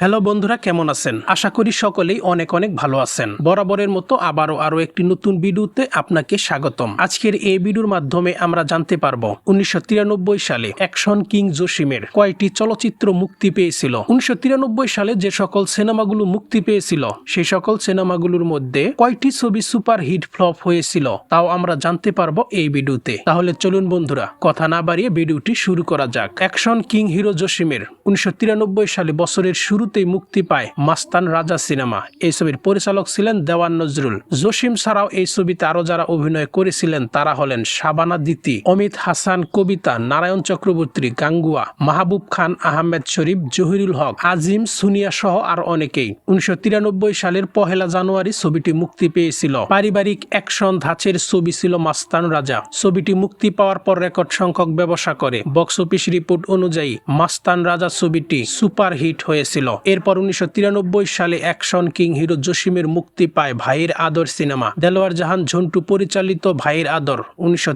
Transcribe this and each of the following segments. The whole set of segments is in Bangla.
হ্যালো বন্ধুরা, কেমন আছেন? আশা করি সকলেই অনেক অনেক ভালো আছেন। বরাবরের মতো আবারও আরও একটি নতুন ভিডিওতে আপনাকে স্বাগতম। আজকের এই ভিডিওর মাধ্যমে আমরা জানতে পারব, উনিশশো সালে অ্যাকশন কিং জসিমের কয়টি চলচ্চিত্র মুক্তি পেয়েছিল? উনিশশো তিরানব্বই সালে যে সকল সিনেমাগুলো মুক্তি পেয়েছিল সেই সকল সিনেমাগুলোর মধ্যে কয়টি ছবি সুপার হিট ফ্লপ হয়েছিল, তাও আমরা জানতে পারব এই ভিডিওতে। তাহলে চলুন বন্ধুরা, কথা না বাড়িয়ে ভিডিওটি শুরু করা যাক। অ্যাকশন কিং হিরো জসিমের উনিশশো সালে বছরের শুরুতেই মুক্তি পায় মাস্তান রাজা সিনেমা। এই ছবির পরিচালক ছিলেন দেওয়ান নজরুল। জসিম ছাড়াও এই ছবিতে আরও যারা অভিনয় করেছিলেন, তারা হলেন শাবানা দিতি, অমিত হাসান, কবিতা, নারায়ণ চক্রবর্তী, গাঙ্গুয়া, মাহবুব খান, আহমেদ শরীফ, জহিরুল হক, আজিম, সুনিয়া সহ আর অনেকেই। উনিশশো তিরানব্বই সালের পহেলা জানুয়ারি ছবিটি মুক্তি পেয়েছিল। পারিবারিক অ্যাকশন ধাঁচের ছবি ছিল মাস্তান রাজা। ছবিটি মুক্তি পাওয়ার পর রেকর্ড সংখ্যক ব্যবসা করে। বক্স অফিস রিপোর্ট অনুযায়ী মাস্তান রাজা ছবিটি সুপার হিট হয়েছিল এরপর উনিশশো তিরানব্বই সালে অ্যাকশন কিং হিরো জসিমের মুক্তি পায় ভাইয়ের আদর সিনেমা। দেলোয়ার জাহান ঝন্টু পরিচালিত ভাইয়ের আদর উনিশশো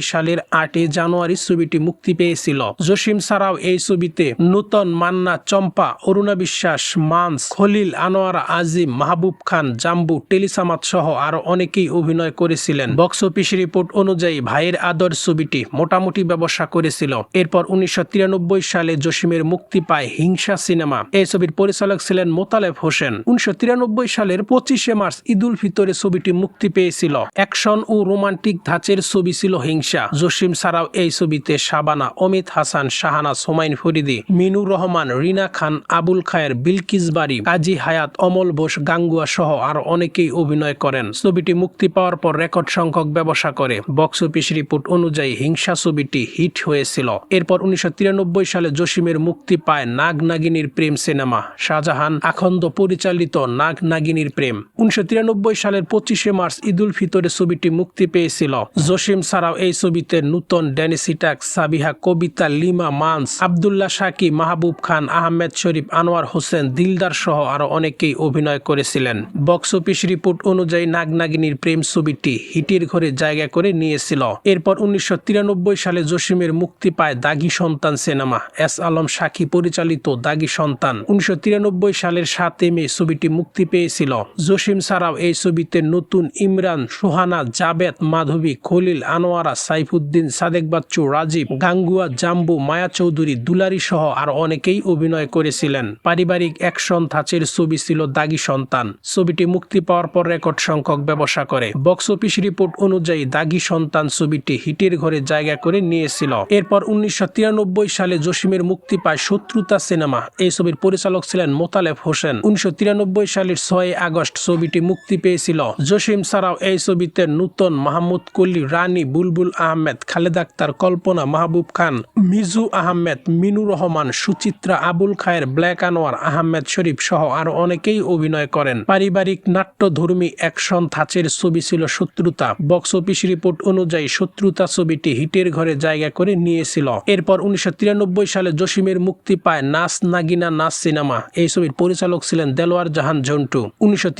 সালের আটই জানুয়ারি ছবিটি মুক্তি পেয়েছিল। জসিম ছাড়াও এই ছবিতে নূতন মান্না, চম্পা, অরুণা বিশ্বাস, মান্স, খলিল, আনোয়ারা, আজিম, মাহবুব খান, জাম্বু টেলিসামাত সহ আরও অনেকেই অভিনয় করেছিলেন। বক্স অফিস রিপোর্ট অনুযায়ী ভাইয়ের আদর ছবিটি মোটামুটি ব্যবসা করেছিল। এরপর উনিশশো তিরানব্বই সালে জসিমের মুক্তি পায় হিংসা সিনেমা। এই ছবির পরিচালক ছিলেন মোতালেব হোসেন। উনিশশো তিরানব্বই সালের পঁচিশে মার্চ ঈদুল ফিতরে ছবিটি মুক্তি পেয়েছিল। অ্যাকশন ও রোমান্টিক ধাঁচের ছবি ছিল হিংসা। জসিম ছাড়াও এই ছবিতে শাবানা, অমিত হাসান, শাহানা, সোমাইন ফরিদি, মিনুর রহমান, রিনা খান, আবুল খায়ের, বিলকিস বাড়ি কাজী হায়াত, অমল বোস, গাঙ্গুয়া সহ আর অনেকেই অভিনয় করেন। ছবিটি মুক্তি পাওয়ার পর রেকর্ড সংখ্যক ব্যবসা করে। বক্স অফিস রিপোর্ট অনুযায়ী হিংসা ছবিটি হিট হয়েছিল। এরপর উনিশশো তিরানব্বই সালে জসিমের মুক্তি পায় নাগ নাগিনীর প্রেম সিনেমা শাহজাহান আখন্দ পরিচালিত নাগ নাগিনীর প্রেম। উনিশশো তিরানব্বই সালের পঁচিশে মার্চ ঈদুল ফিতরে ছবিটি মুক্তি পেয়েছিল। জসিম ছাড়াও এই ছবিতে নূতন ড্যানিসিটাক সাবিহা কবিতা, লিমা মান্স, আবদুল্লাহ সাকি, মাহবুব খান, আহমেদ শরীফ, আনোয়ার হোসেন, দিলদার সহ আরও অনেকেই অভিনয় করেছিলেন। বক্স অফিস রিপোর্ট অনুযায়ী নাগনাগিনীর প্রেম ছবিটি হিটের ঘরে জায়গা করে নিয়েছিল। এরপর উনিশশো তিরানব্বই সালে জসিমের মুক্তি পায় দাগি সন্তান সিনেমা। এস আলম সাকি পরিচালিত দাগি সন্তান। উনিশশো তিরানব্বই সালের সাতে মে ছবিটি মুক্তি পেয়েছিল। জসিম ছাড়াও এই ছবিতে নতুন ইমরান, সোহানা, জাবেদ, মাধবী, খলিল, আনোয়ারা, সাইফুদ্দিন, সাদেক বাচ্চু, রাজীব, গাঙ্গুয়া, জাম্বু, মায়া চৌধুরী, দুলারি সহ আর অনেকেই অভিনয় করেছিলেন। পারিবারিক অ্যাকশন ধাঁচের ছবি ছিল দাগি সন্তান। ছবিটি মুক্তি পাওয়ার পর রেকর্ড সংখ্যক ব্যবসা করে। বক্স অফিস রিপোর্ট অনুযায়ী দাগি সন্তান ছবিটি হিটের ঘরে জায়গা করে নিয়েছিল। এরপর উনিশশো তিরানব্বই সালে জসিমের মুক্তি পায় শত্রুতা সিনেমা। এই ছবির পরিচালক ছিলেন মোতালেব হোসেন। উনিশশো তিরানব্বই সালের ছয় আগস্ট ছবিটি মুক্তি পেয়েছিল। জসিম ছাড়াও এই ছবিতে নূতন মাহমুদ কলি, রানী বুলবুল আহমেদ, খালেদ আক্তার, কল্পনা মাহবুব খান, মিজু আহমেদ মিনুর রহমান, সুচিত্রা, আবুল খায়ের, ব্ল্যাক আনোয়ার, আহমেদ শরীফ সহ আরও অনেকেই অভিনয় করেন। পারিবারিক নাট্যধর্মী অ্যাকশন থাচের ছবি ছিল শত্রুতা। বক্স অফিস রিপোর্ট অনুযায়ী শত্রুতা ছবিটি হিটের ঘরে জায়গা করে নিয়েছিল। এরপর উনিশশো তিরানব্বই সালে জসিমের মুক্তি পায় নাস নাগিনা নাচ সিনেমা। এই ছবির পরিচালক ছিলেন দেলোয়ার জাহান ঝন্টু। উনিশশো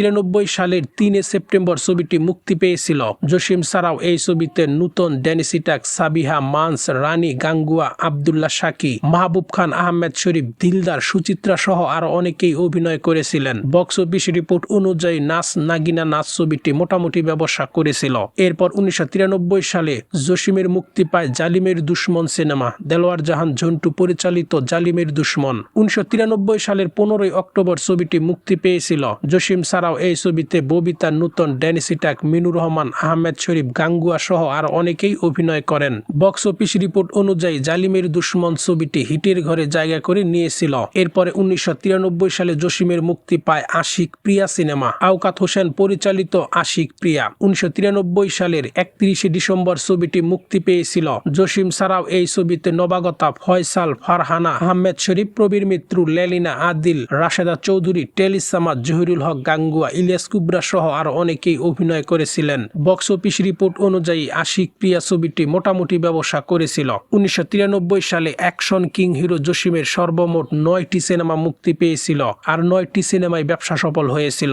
সালের তিনে সেপ্টেম্বর ছবিটি মুক্তি পেয়েছিল। জসিম ছাড়াও এই ছবিতে নূতন ড্যানিসিটাক সাবিহা মান্স, রানী গাঙ্গুয়া, আবদুল্লাহ সাকি, মাহবুব খান আহমেদ শরীফ, দিলদার সুচিত্রা সহ আরও অনেকেই অভিনয় করেছিলেন। বক্স অফিস রিপোর্ট অনুযায়ী নাচ নাগিনা নাচ ছবিটি মোটামুটি ব্যবসা করেছিল। এরপর উনিশশো তিরানব্বই সালে জসিমের মুক্তি পায় জালিমের দুশ্মন সিনেমা। দেলোয়ার জাহান ঝন্টু পরিচালিত জালিমের দুশ্মন। উনিশশো সালের পনেরোই অক্টোবর ছবিটি মুক্তি পেয়েছিল। জসিম ছাড়াও এই ছবিতে ববিতা নূতন ড্যানিসিটাক মিনুর রহমান, আহমেদ শরীফ, গাঙ্গুয়া সহ আর অনেকেই অভিনয় করেন। বক্স অফিস রিপোর্ট অনুযায়ী জালিমের দুশ্মন ছবিটি হিটের ঘরে জায়গা করে নিয়েছিল। এরপরে উনিশশো তিরানব্বই সালে জসিমের মুক্তি পায় আশিক প্রিয়া সিনেমা। আওকাত হোসেন পরিচালিত আশিক প্রিয়া। উনিশশো তিরানব্বই সালের একত্রিশে ডিসেম্বর ছবিটি মুক্তি পেয়েছিল। জসিম ছাড়াও এই ছবিতে নবাগতা ফয়সাল, ফারহানা, আহমেদ শরীফ, প্রবীর মিত্র, লেলিনা আদিল রাশেদা চৌধুরী, টেলিসামা, জহিরুল হক গাঙ্গুয়া, ইলিয়াস কুবরা সহ আর অনেকেই অভিনয় করেছিলেন। বক্স অফিস রিপোর্ট অনুযায়ী আশিক প্রিয়া ছবিটি মোটামুটি ব্যবসা করেছিল। উনিশশো তিরানব্বই সালে অ্যাকশন কিং হিরো জসিমের সর্বমোট নয়টি সিনেমা মুক্তি পেয়েছিল, আর নয়টি সিনেমায় ব্যবসা সফল হয়েছিল।